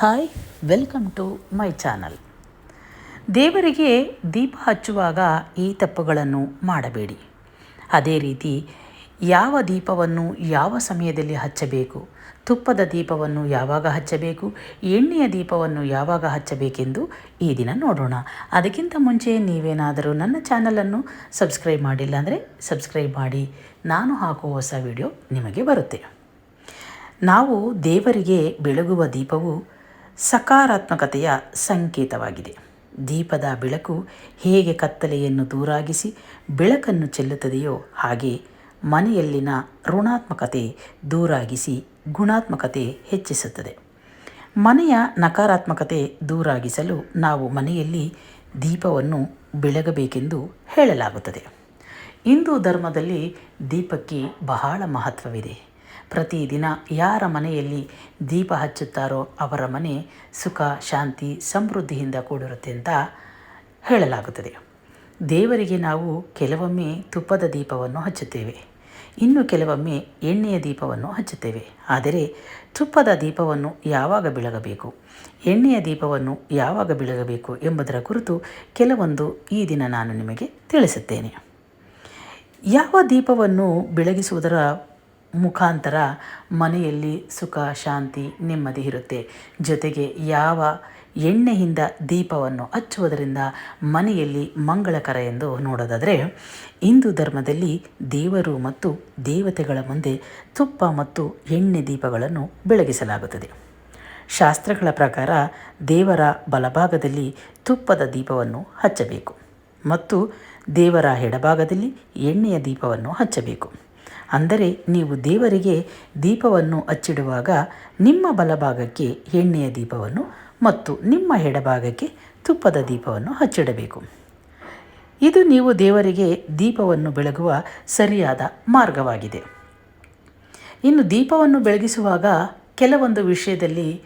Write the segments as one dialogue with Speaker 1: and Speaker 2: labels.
Speaker 1: Hi welcome to my channel ದೇವರಿಗೆ ದೀಪ ಹಚ್ಚುವಾಗ ಈ ತಪ್ಪುಗಳನ್ನು ಮಾಡಬೇಡಿ. ಅದೇ ರೀತಿ ಯಾವ ದೀಪವನ್ನು ಯಾವ ಸಮಯದಲ್ಲಿ ಹಚ್ಚಬೇಕು, ತುಪ್ಪದ ದೀಪವನ್ನು ಯಾವಾಗ ಹಚ್ಚಬೇಕು, ಎಣ್ಣೆಯ ದೀಪವನ್ನು ಯಾವಾಗ ಹಚ್ಚಬೇಕೆಂದು ಈ ದಿನ ನೋಡೋಣ. ಅದಕ್ಕಿಂತ ಮುಂಚೆ ನೀವೇನಾದರೂ ನನ್ನ ಚಾನಲನ್ನು ಸಬ್ಸ್ಕ್ರೈಬ್ ಮಾಡಿಲ್ಲ ಅಂದರೆ ಸಬ್ಸ್ಕ್ರೈಬ್ ಮಾಡಿ, ನಾನು ಹಾಕುವ ಹೊಸ ವಿಡಿಯೋ ನಿಮಗೆ ಬರುತ್ತೆ. ನಾವು ದೇವರಿಗೆ ಬೆಳಗುವ ದೀಪವು ಸಕಾರಾತ್ಮಕತೆಯ ಸಂಕೇತವಾಗಿದೆ. ದೀಪದ ಬೆಳಕು ಹೇಗೆ ಕತ್ತಲೆಯನ್ನು ದೂರಾಗಿಸಿ ಬೆಳಕನ್ನು ಚೆಲ್ಲುತ್ತದೆಯೋ ಹಾಗೆ ಮನೆಯಲ್ಲಿನ ಋಣಾತ್ಮಕತೆ ದೂರಾಗಿಸಿ ಗುಣಾತ್ಮಕತೆ ಹೆಚ್ಚಿಸುತ್ತದೆ. ಮನೆಯ ನಕಾರಾತ್ಮಕತೆ ದೂರಾಗಿಸಲು ನಾವು ಮನೆಯಲ್ಲಿ ದೀಪವನ್ನು ಬೆಳಗಬೇಕೆಂದು ಹೇಳಲಾಗುತ್ತದೆ. ಹಿಂದೂ ಧರ್ಮದಲ್ಲಿ ದೀಪಕ್ಕೆ ಬಹಳ ಮಹತ್ವವಿದೆ. ಪ್ರತಿದಿನ ಯಾರ ಮನೆಯಲ್ಲಿ ದೀಪ ಹಚ್ಚುತ್ತಾರೋ ಅವರ ಮನೆ ಸುಖ, ಶಾಂತಿ, ಸಮೃದ್ಧಿಯಿಂದ ಕೂಡಿರುತ್ತೆ ಅಂತ ಹೇಳಲಾಗುತ್ತದೆ. ದೇವರಿಗೆ ನಾವು ಕೆಲವೊಮ್ಮೆ ತುಪ್ಪದ ದೀಪವನ್ನು ಹಚ್ಚುತ್ತೇವೆ. ಇನ್ನು ಕೆಲವೊಮ್ಮೆ ಎಣ್ಣೆಯ ದೀಪವನ್ನು ಹಚ್ಚುತ್ತೇವೆ. ಆದರೆ ತುಪ್ಪದ ದೀಪವನ್ನು ಯಾವಾಗ ಬೆಳಗಬೇಕು? ಎಣ್ಣೆಯ ದೀಪವನ್ನು ಯಾವಾಗ ಬೆಳಗಬೇಕು ಎಂಬುದರ ಕುರಿತು ಕೆಲವೊಂದು ಈ ದಿನ ನಾನು ನಿಮಗೆ ತಿಳಿಸುತ್ತೇನೆ. ಯಾವ ದೀಪವನ್ನು ಬೆಳಗಿಸುವುದರ ಮುಖಾಂತರ ಮನೆಯಲ್ಲಿ ಸುಖ, ಶಾಂತಿ, ನೆಮ್ಮದಿ ಇರುತ್ತೆ. ಜೊತೆಗೆ ಯಾವ ಎಣ್ಣೆಯಿಂದ ದೀಪವನ್ನು ಹಚ್ಚುವುದರಿಂದ ಮನೆಯಲ್ಲಿ ಮಂಗಳಕರ ಎಂದು ನೋಡೋದಾದರೆ, ಹಿಂದೂ ಧರ್ಮದಲ್ಲಿ ದೇವರು ಮತ್ತು ದೇವತೆಗಳ ಮುಂದೆ ತುಪ್ಪ ಮತ್ತು ಎಣ್ಣೆ ದೀಪಗಳನ್ನು ಬೆಳಗಿಸಲಾಗುತ್ತದೆ. ಶಾಸ್ತ್ರಗಳ ಪ್ರಕಾರ ದೇವರ ಬಲಭಾಗದಲ್ಲಿ ತುಪ್ಪದ ದೀಪವನ್ನು ಹಚ್ಚಬೇಕು ಮತ್ತು ದೇವರ ಎಡಭಾಗದಲ್ಲಿ ಎಣ್ಣೆಯ ದೀಪವನ್ನು ಹಚ್ಚಬೇಕು. ಅಂದರೆ ನೀವು ದೇವರಿಗೆ ದೀಪವನ್ನು ಹಚ್ಚಿಡುವಾಗ ನಿಮ್ಮ ಬಲಭಾಗಕ್ಕೆ ಎಣ್ಣೆಯ ದೀಪವನ್ನು ಮತ್ತು ನಿಮ್ಮ ಎಡಭಾಗಕ್ಕೆ ತುಪ್ಪದ ದೀಪವನ್ನು ಹಚ್ಚಿಡಬೇಕು. ಇದು ನೀವು ದೇವರಿಗೆ ದೀಪವನ್ನು ಬೆಳಗುವ ಸರಿಯಾದ ಮಾರ್ಗವಾಗಿದೆ. ಇನ್ನು ದೀಪವನ್ನು ಬೆಳಗಿಸುವಾಗ ಕೆಲವೊಂದು ವಿಷಯದಲ್ಲಿ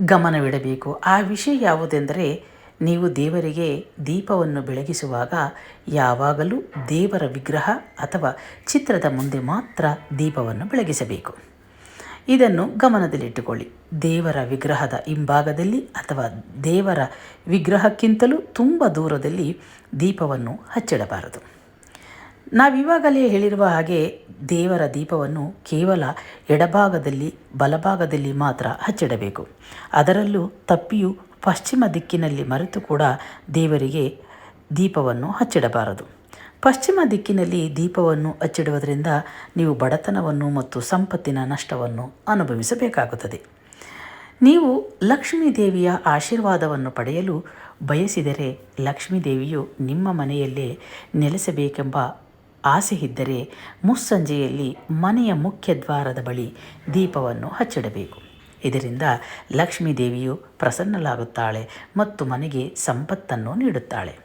Speaker 1: ಗಮನವಿಡಬೇಕು. ಆ ವಿಷಯ ಯಾವುದೆಂದರೆ ನೀವು ದೇವರಿಗೆ ದೀಪವನ್ನು ಬೆಳಗಿಸುವಾಗ ಯಾವಾಗಲೂ ದೇವರ ವಿಗ್ರಹ ಅಥವಾ ಚಿತ್ರದ ಮುಂದೆ ಮಾತ್ರ ದೀಪವನ್ನು ಬೆಳಗಿಸಬೇಕು. ಇದನ್ನು ಗಮನದಲ್ಲಿಟ್ಟುಕೊಳ್ಳಿ. ದೇವರ ವಿಗ್ರಹದ ಹಿಂಭಾಗದಲ್ಲಿ ಅಥವಾ ದೇವರ ವಿಗ್ರಹಕ್ಕಿಂತಲೂ ತುಂಬ ದೂರದಲ್ಲಿ ದೀಪವನ್ನು ಹಚ್ಚಿಡಬಾರದು. ನಾವಿವಾಗಲೇ ಹೇಳಿರುವ ಹಾಗೆ ದೇವರ ದೀಪವನ್ನು ಕೇವಲ ಎಡಭಾಗದಲ್ಲಿ ಬಲಭಾಗದಲ್ಲಿ ಮಾತ್ರ ಹಚ್ಚಿಡಬೇಕು. ಅದರಲ್ಲೂ ತಪ್ಪಿಯು ಪಶ್ಚಿಮ ದಿಕ್ಕಿನಲ್ಲಿ ಮರೆತು ಕೂಡ ದೇವರಿಗೆ ದೀಪವನ್ನು ಹಚ್ಚಿಡಬಾರದು. ಪಶ್ಚಿಮ ದಿಕ್ಕಿನಲ್ಲಿ ದೀಪವನ್ನು ಹಚ್ಚಿಡುವುದರಿಂದ ನೀವು ಬಡತನವನ್ನು ಮತ್ತು ಸಂಪತ್ತಿನ ನಷ್ಟವನ್ನು ಅನುಭವಿಸಬೇಕಾಗುತ್ತದೆ. ನೀವು ಲಕ್ಷ್ಮೀ ದೇವಿಯ ಆಶೀರ್ವಾದವನ್ನು ಪಡೆಯಲು ಬಯಸಿದರೆ ಲಕ್ಷ್ಮೀ ದೇವಿಯು ನಿಮ್ಮ ಮನೆಯಲ್ಲೇ ನೆಲೆಸಬೇಕೆಂಬ ಆಸೆ ಇದ್ದರೆ ಮುಸ್ಸಂಜೆಯಲ್ಲಿ ಮನೆಯ ಮುಖ್ಯ ದ್ವಾರದ ಬಳಿ ದೀಪವನ್ನು ಹಚ್ಚಿಡಬೇಕು. ಇದರಿಂದ ಲಕ್ಷ್ಮೀ ದೇವಿಯು ಪ್ರಸನ್ನಲಾಗುತ್ತಾಳೆ ಮತ್ತು ಮನೆಗೆ ಸಂಪತ್ತನ್ನು ನೀಡುತ್ತಾಳೆ.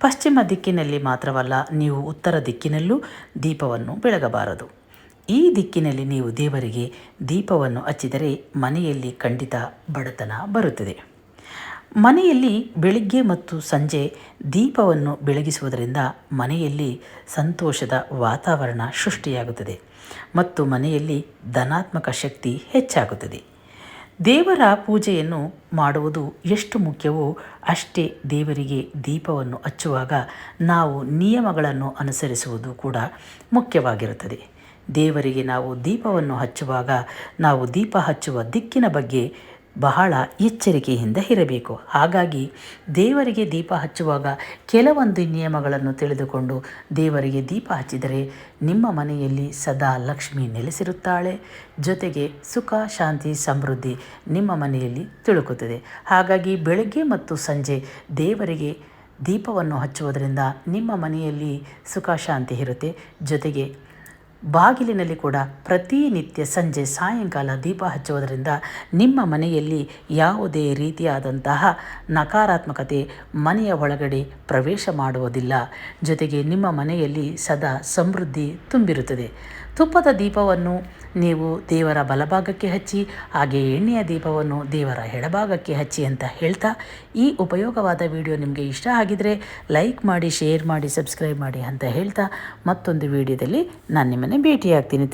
Speaker 1: ಪಶ್ಚಿಮ ದಿಕ್ಕಿನಲ್ಲಿ ಮಾತ್ರವಲ್ಲ, ನೀವು ಉತ್ತರ ದಿಕ್ಕಿನಲ್ಲೂ ದೀಪವನ್ನು ಬೆಳಗಬಾರದು. ಈ ದಿಕ್ಕಿನಲ್ಲಿ ನೀವು ದೇವರಿಗೆ ದೀಪವನ್ನು ಹಚ್ಚಿದರೆ ಮನೆಯಲ್ಲಿ ಖಂಡಿತ ಬಡತನ ಬರುತ್ತದೆ. ಮನೆಯಲ್ಲಿ ಬೆಳಿಗ್ಗೆ ಮತ್ತು ಸಂಜೆ ದೀಪವನ್ನು ಬೆಳಗಿಸುವುದರಿಂದ ಮನೆಯಲ್ಲಿ ಸಂತೋಷದ ವಾತಾವರಣ ಸೃಷ್ಟಿಯಾಗುತ್ತದೆ ಮತ್ತು ಮನೆಯಲ್ಲಿ ಧನಾತ್ಮಕ ಶಕ್ತಿ ಹೆಚ್ಚಾಗುತ್ತದೆ. ದೇವರ ಪೂಜೆಯನ್ನು ಮಾಡುವುದು ಎಷ್ಟು ಮುಖ್ಯವೋ ಅಷ್ಟೇ ದೇವರಿಗೆ ದೀಪವನ್ನು ಹಚ್ಚುವಾಗ ನಾವು ನಿಯಮಗಳನ್ನು ಅನುಸರಿಸುವುದು ಕೂಡ ಮುಖ್ಯವಾಗಿರುತ್ತದೆ. ದೇವರಿಗೆ ನಾವು ದೀಪವನ್ನು ಹಚ್ಚುವಾಗ ನಾವು ದೀಪ ಹಚ್ಚುವ ದಿಕ್ಕಿನ ಬಗ್ಗೆ ಬಹಳ ಎಚ್ಚರಿಕೆಯಿಂದ ಇರಬೇಕು. ಹಾಗಾಗಿ ದೇವರಿಗೆ ದೀಪ ಹಚ್ಚುವಾಗ ಕೆಲವೊಂದು ನಿಯಮಗಳನ್ನು ತಿಳಿದುಕೊಂಡು ದೇವರಿಗೆ ದೀಪ ಹಚ್ಚಿದರೆ ನಿಮ್ಮ ಮನೆಯಲ್ಲಿ ಸದಾ ಲಕ್ಷ್ಮಿ ನೆಲೆಸಿರುತ್ತಾಳೆ. ಜೊತೆಗೆ ಸುಖ, ಶಾಂತಿ, ಸಮೃದ್ಧಿ ನಿಮ್ಮ ಮನೆಯಲ್ಲಿ ತಿಳುಕುತ್ತದೆ. ಹಾಗಾಗಿ ಬೆಳಗ್ಗೆ ಮತ್ತು ಸಂಜೆ ದೇವರಿಗೆ ದೀಪವನ್ನು ಹಚ್ಚುವುದರಿಂದ ನಿಮ್ಮ ಮನೆಯಲ್ಲಿ ಸುಖ, ಶಾಂತಿ ಇರುತ್ತೆ. ಜೊತೆಗೆ ಬಾಗಿಲಿನಲ್ಲಿ ಕೂಡ ಪ್ರತಿನಿತ್ಯ ಸಂಜೆ ಸಾಯಂಕಾಲ ದೀಪ ಹಚ್ಚುವುದರಿಂದ ನಿಮ್ಮ ಮನೆಯಲ್ಲಿ ಯಾವುದೇ ರೀತಿಯಾದಂತಹ ನಕಾರಾತ್ಮಕತೆ ಮನೆಯ ಒಳಗಡೆ ಪ್ರವೇಶ ಮಾಡುವುದಿಲ್ಲ. ಜೊತೆಗೆ ನಿಮ್ಮ ಮನೆಯಲ್ಲಿ ಸದಾ ಸಮೃದ್ಧಿ ತುಂಬಿರುತ್ತದೆ. ತುಪ್ಪದ ದೀಪವನ್ನು ನೀವು ದೇವರ ಬಲಭಾಗಕ್ಕೆ ಹಚ್ಚಿ ಹಾಗೆ ಎಣ್ಣೆಯ ದೀಪವನ್ನು ದೇವರ ಎಡಭಾಗಕ್ಕೆ ಹಚ್ಚಿ ಅಂತ ಹೇಳ್ತಾ ಈ ಉಪಯೋಗವಾದ ವಿಡಿಯೋ ನಿಮಗೆ ಇಷ್ಟ ಆಗಿದರೆ ಲೈಕ್ ಮಾಡಿ, ಶೇರ್ ಮಾಡಿ, ಸಬ್ಸ್ಕ್ರೈಬ್ ಮಾಡಿ ಅಂತ ಹೇಳ್ತಾ ಮತ್ತೊಂದು ವಿಡಿಯೋದಲ್ಲಿ ನಾನು ನಿಮ್ಮನ್ನೇ ಭೇಟಿಯಾಗ್ತೀನಿ.